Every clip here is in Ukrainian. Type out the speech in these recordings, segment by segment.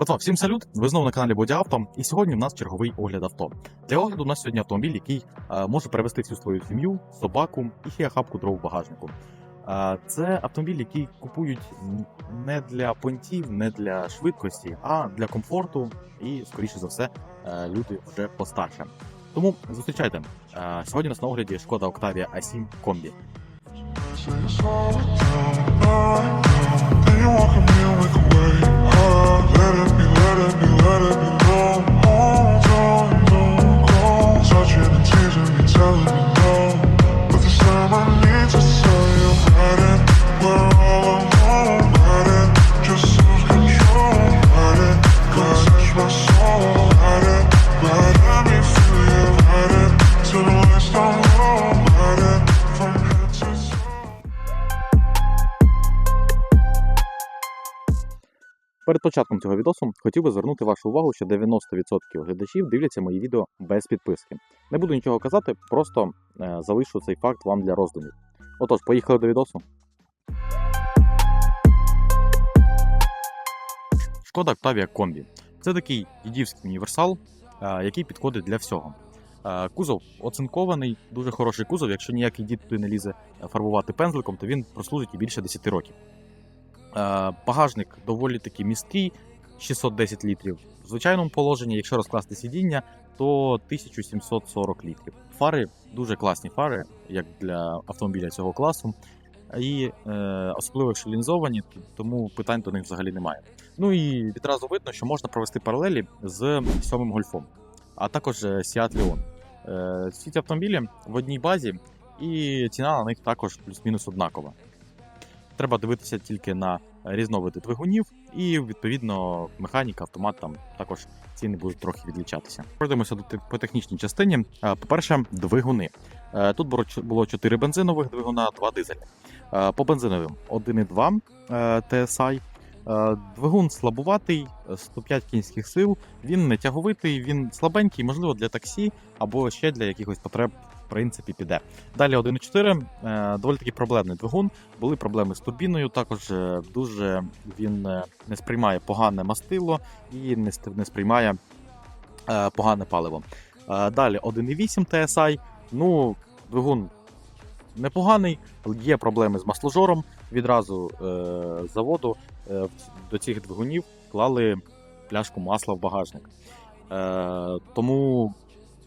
Братва, всім салют! Ви знову на каналі Боді Авто, і сьогодні в нас черговий огляд авто. Для огляду у нас сьогодні автомобіль, який е, може перевести всю свою сім'ю, собаку і ще хапку дров в багажнику. Е, це автомобіль, який купують не для понтів, не для швидкості, а для комфорту і, скоріше за все, е, люди вже постарше. Тому зустрічайте. Е, сьогодні у нас на огляді шкода Octavia A7 Комбі. Перед початком цього відосу хотів би звернути вашу увагу, що 90% глядачів дивляться мої відео без підписки. Не буду нічого казати, просто е, залишу цей факт вам для роздумів. Отож, поїхали до відосу. Шкода Octavia Комбі. Це такий дідівський універсал, е, який підходить для всього. Е, Кузов оцинкований, дуже хороший кузов. Якщо ніякий дід туди не лізе фарбувати пензликом, то він прослужить і більше 10 років. Е, Багажник доволі таки місткий, 610 літрів. В звичайному положенні, якщо розкласти сидіння, то 1740 літрів. Фари дуже класні фари, як для автомобіля цього класу. І е, особливо якщо лінзовані, тому питань до них взагалі немає. Ну і відразу видно, що можна провести паралелі з сьомим гольфом, а також е, Seat Leon. Е, всі ці автомобілі в одній базі, і ціна на них також плюс-мінус однакова. Треба дивитися тільки на різновиди двигунів, і відповідно механіка, автомат там також ціни будуть трохи відлічатися. Пройдемося до по технічній частині. Е, По-перше, двигуни. Е, Тут було 4 бензинових двигуна, 2 дизельних. Е, По бензиновим 1,2 е, TSI. Двигун слабуватий, е, 105 кінських сил. Він не тяговитий, він слабенький, можливо, для таксі або ще для якихось потреб, принципі, піде. Далі 1,4 е, доволі таки проблемний двигун. Були проблеми з турбіною. Також е, дуже він е, не сприймає погане мастило і не сприймає погане паливо. Далі 1,8 TSI. Ну, двигун непоганий, є проблеми з масложором. Відразу е, заводу до цих двигунів клали пляшку масла в багажник. Тому,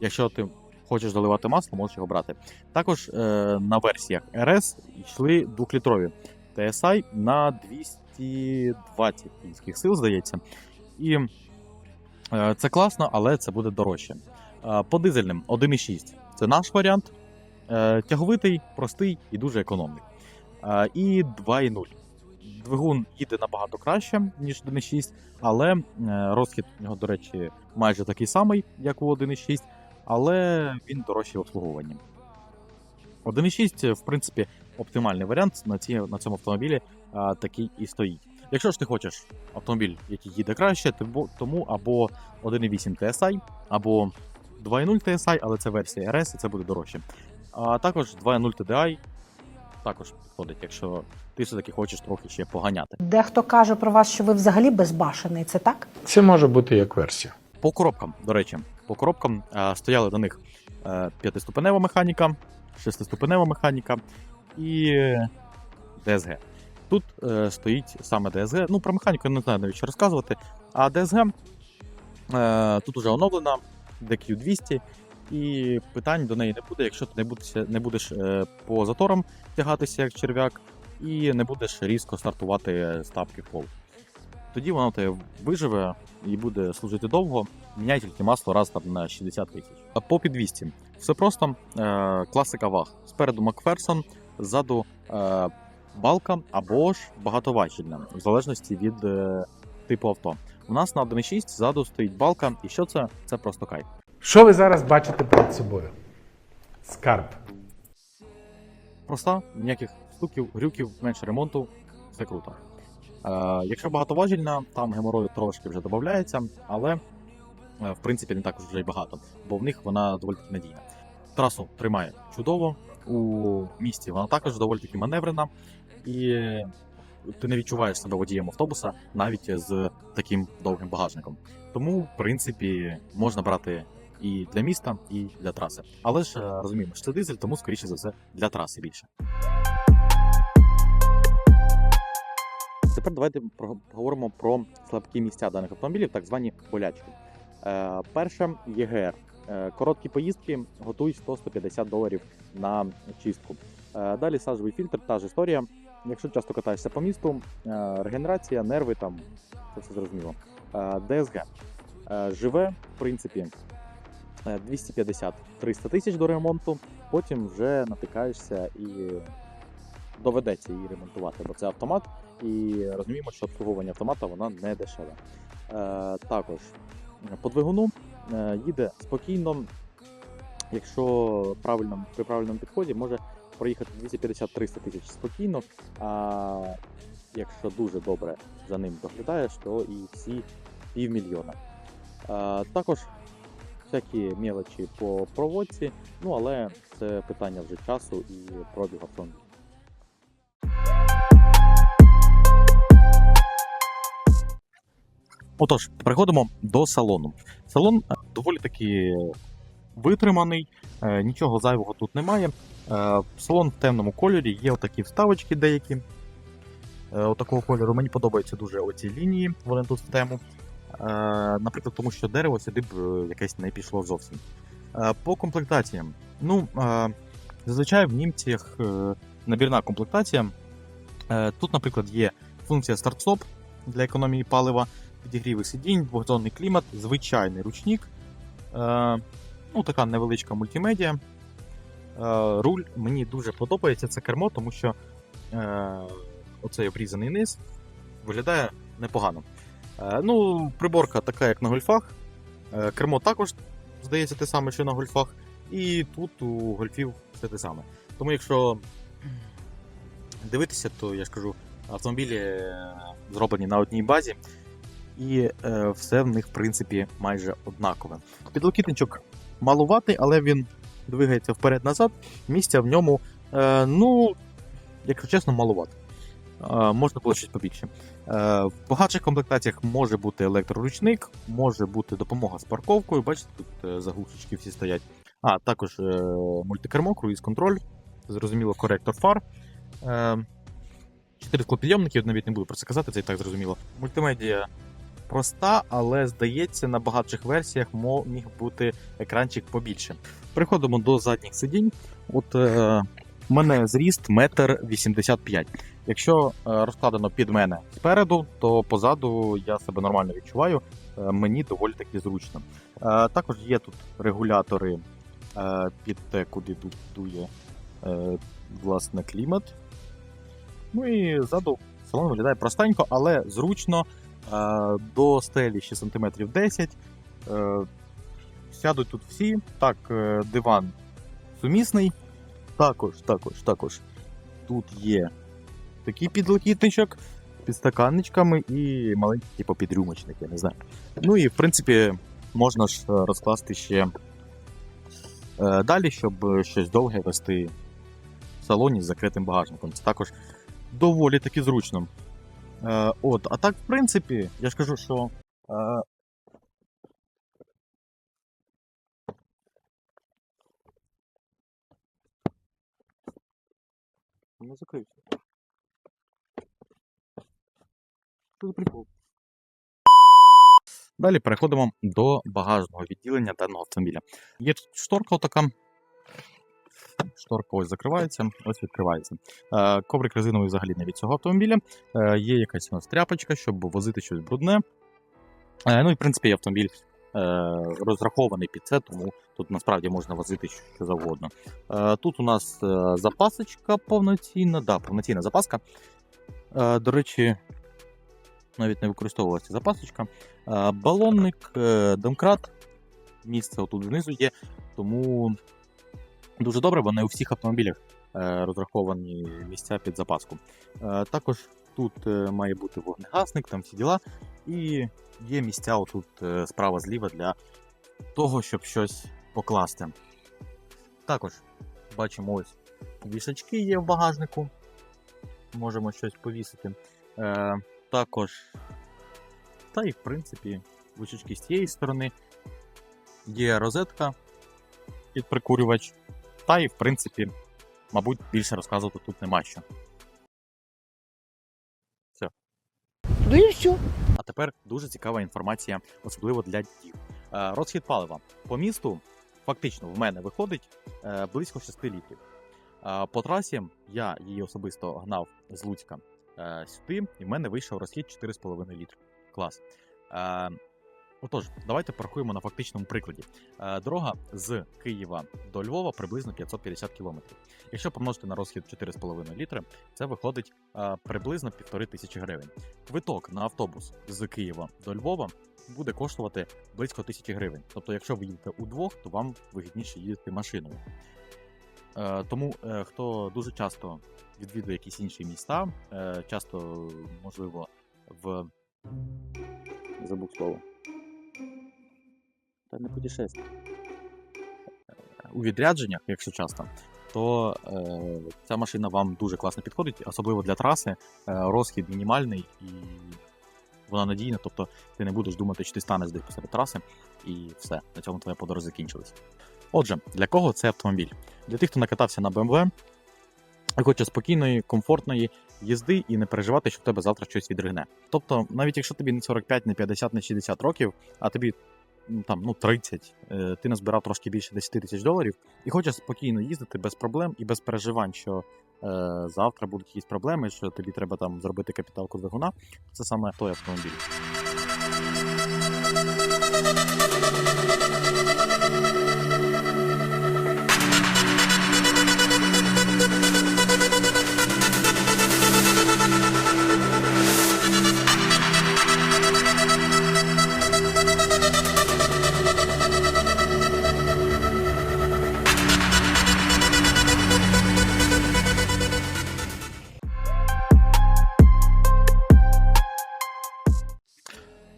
якщо ти хочеш заливати масло, можеш його брати. Також е, на версіях RS йшли 2-літрові TSI на 220 кінських сил, здається. І е, це класно, але це буде дорожче. Е, по дизельним 1,6 це наш варіант. Е, тяговитий, простий і дуже економний. Е, і 2,0. Двигун їде набагато краще, ніж 1,6, але е, розхід у нього, до речі, майже такий самий, як у 1,6, але він дорожчий в обслуговуванні. 1,6, в принципі, оптимальний варіант на, ці, на цьому автомобілі а, такий і стоїть. Якщо ж ти хочеш автомобіль, який їде краще, то- тому або 1,8 TSI, або 2,0 TSI, але це версія RS, і це буде дорожче. А також 2.0 TDI також підходить, якщо ти все-таки хочеш трохи ще поганяти. Дехто каже про вас, що ви взагалі безбашений. Це так? Це може бути як версія. По коробкам, до речі, по коробкам е, стояли на них е, п'ятиступенева механіка, шестиступенева механіка і DSG. Тут е, стоїть саме DSG. Ну, про механіку я не знаю навіть що розказувати. А DSG тут уже оновлена, DQ200, і питань до неї не буде, якщо ти не будеш, не будеш по заторам тягатися як черв'як, і не будеш різко стартувати ставки в пол. Тоді воно тебе виживе і буде служити довго. Міняй тільки масло раз там на 60 тисяч. А по підвісті все просто е, класика ваг. Спереду Макферсон, ззаду е, балка або ж багатоважільна, в залежності від е, типу авто. У нас на 1.6 ззаду стоїть балка, і що це? Це просто кайф. Що ви зараз бачите перед собою? Скарб. Проста, ніяких стуків, грюків, менше ремонту, все круто. Е, якщо багатоважільна, там геморою трошки вже додається, але в принципі не також вже й багато, бо в них вона доволі таки надійна. Трасу тримає чудово, у місті вона також доволі таки маневрена, і ти не відчуваєш себе водієм автобуса навіть з таким довгим багажником. Тому, в принципі, можна брати і для міста, і для траси. Але ж е, розуміємо, що це дизель, тому скоріше за все для траси більше. Тепер давайте поговоримо про слабкі місця даних автомобілів, так звані болячки. Е, перше ЄГР. Е, короткі поїздки готують 100-150 доларів на чистку. Е, далі сажовий фільтр, та ж історія. Якщо часто катаєшся по місту, регенерація, нерви там, це все зрозуміло. ДСГ. Живе, в принципі, е, 250-300 тисяч до ремонту, потім вже натикаєшся і доведеться її ремонтувати, бо це автомат, і розуміємо, що обслуговування автомата вона не дешеве. Також по двигуну е, їде спокійно, якщо правильно, при правильному підході може проїхати 250-300 тисяч спокійно, а якщо дуже добре за ним доглядаєш, то і всі півмільйона. Е, також всякі мелочі по проводці, ну але це питання вже часу і пробігу автомобіля. Отож, переходимо до салону. Салон е, доволі таки витриманий, е, нічого зайвого тут немає. Е, Салон в темному кольорі, є отакі вставочки деякі. Отакого кольору. Мені подобаються дуже оці лінії, вони тут в тему. Наприклад, тому що дерево сюди б якесь не пішло зовсім. По комплектаціям. Ну, зазвичай в німцях набірна комплектація. Тут, наприклад, є функція старт-стоп для економії палива, підігріви сидінь, двохзонний клімат, звичайний ручник, е, ну, така невеличка мультимедіа. Е, руль мені дуже подобається це кермо, тому що е, оцей обрізаний низ виглядає непогано. Е, ну, приборка така, як на гольфах. Е, кермо також, здається, те саме, що на гольфах. І тут у гольфів все те саме. Тому якщо дивитися, то я ж кажу, автомобілі е, зроблені на одній базі, і е, все в них, в принципі, майже однакове. Підлокітничок малуватий, але він двигається вперед-назад. Місця в ньому, е, ну, якщо чесно, малувати. Е, можна було щось побільше. Е, в багатших комплектаціях може бути електроручник, може бути допомога з парковкою. Бачите, тут е, заглушечки всі стоять. А, також е, мультикермо, круїз-контроль, зрозуміло, коректор фар. Е, Чотири склопідйомники, навіть не буду про це казати, це і так зрозуміло. Мультимедіа проста, але здається, на багатших версіях міг бути екранчик побільше. Переходимо до задніх сидінь. От е, у мене зріст метр вісімдесят п'ять. Якщо е, розкладено під мене спереду, то позаду я себе нормально відчуваю. Е, мені доволі таки зручно. Е, також є тут регулятори під те, куди ду- дує власне клімат. Ну і ззаду салон виглядає простенько, але зручно. Е, До стелі ще сантиметрів 10. Е, Сядуть тут всі. Так, е, диван сумісний. Також, також, також. Тут є такий підлокітничок з підстаканничками і маленький, типу, підрюмочник, я не знаю. Ну і в принципі можна ж розкласти ще далі, щоб щось довге вести в салоні з закритим багажником. Це також доволі таки зручно. Е, от, а так, в принципі, я ж кажу, що. Е, не закрився. Що прикол? Далі переходимо до багажного відділення даного автомобіля. Є тут шторка така. Шторка ось закривається, ось відкривається. Е, коврик резиновий взагалі не від цього автомобіля. Е, є якась у нас тряпочка, щоб возити щось брудне. Е, ну і в принципі автомобіль розрахований під це, тому тут насправді можна возити що завгодно. Тут у нас запасочка повноцінна, да, повноцінна запаска. До речі, навіть не використовувалася запасочка. Балонник, домкрат. Місце отут знизу є, тому дуже добре, бо не у всіх автомобілях е, розраховані місця під запаску. Е, також тут е, має бути вогнегасник, там всі діла. І є місця отут е, справа-зліва для того, щоб щось покласти. Також бачимо ось вішачки є в багажнику. можемо щось повісити. Е, також, та і в принципі, вишечки з цієї сторони. Є розетка під прикурювач. Та і в принципі, мабуть, більше розказувати тут нема що. Ну і все. А тепер дуже цікава інформація, особливо для дітей. Е, Розхід палива по місту фактично в мене виходить е, близько 6 літрів. Е, По трасі я її особисто гнав з Луцька сюди, і в мене вийшов розхід 4,5 літри. Клас. Отож, давайте порахуємо на фактичному прикладі. Е, Дорога з Києва до Львова приблизно 550 кілометрів. Якщо помножити на розхід 4,5 літри, це виходить е, приблизно 1500 тисячі гривень. Квиток на автобус з Києва до Львова буде коштувати близько тисячі гривень. Тобто, якщо ви їдете удвох, то вам вигідніше їздити машиною. Е, тому хто дуже часто відвідує якісь інші міста, часто, можливо, в. Забув слово. Та не путешествие. У відрядженнях, якщо часто, то е, ця машина вам дуже класно підходить, особливо для траси. Е, розхід мінімальний і вона надійна, тобто ти не будеш думати, що ти станеш десь посеред траси, і все, на цьому твоя подорож закінчилась. Отже, для кого це автомобіль? Для тих, хто накатався на BMW, хоче спокійної, комфортної їзди і не переживати, що в тебе завтра щось відригне. Тобто, навіть якщо тобі не 45, не 50, не 60 років, а тобі там, ну, 30, е, ти назбирав трошки більше 10 тисяч доларів і хочеш спокійно їздити без проблем і без переживань, що е, завтра будуть якісь проблеми, що тобі треба там зробити капіталку двигуна, це саме той автомобіль.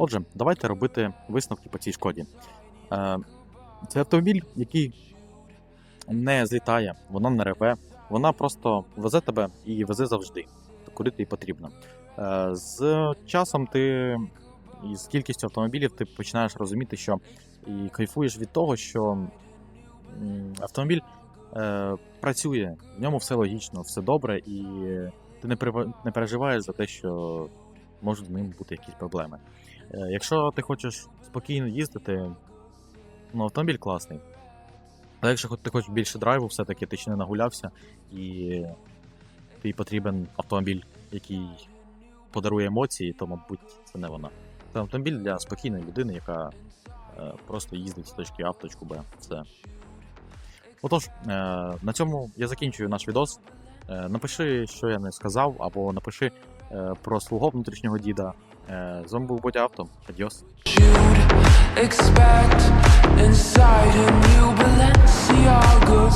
Отже, давайте робити висновки по цій шкоді. Е, Це автомобіль, який не злітає, вона не реве, вона просто везе тебе і везе завжди, куди тобі потрібно. Е, З часом ти і з кількістю автомобілів ти починаєш розуміти, що і кайфуєш від того, що автомобіль е, працює, в ньому все логічно, все добре, і ти не, переживаєш за те, що можуть з ним бути якісь проблеми. Е, Якщо ти хочеш спокійно їздити, ну автомобіль класний. Але якщо ти хочеш більше драйву, все-таки ти ще не нагулявся, і тобі потрібен автомобіль, який подарує емоції, то, мабуть, це не вона. Це автомобіль для спокійної людини, яка е, просто їздить з точки А в точку Б. Все. Отож, е, на цьому я закінчую наш відос. Напиши, що я не сказав, або напиши про свого внутрішнього діда. Е, з вами був Бодя Авто. Адіос. you'd expect inside a new Balenciaga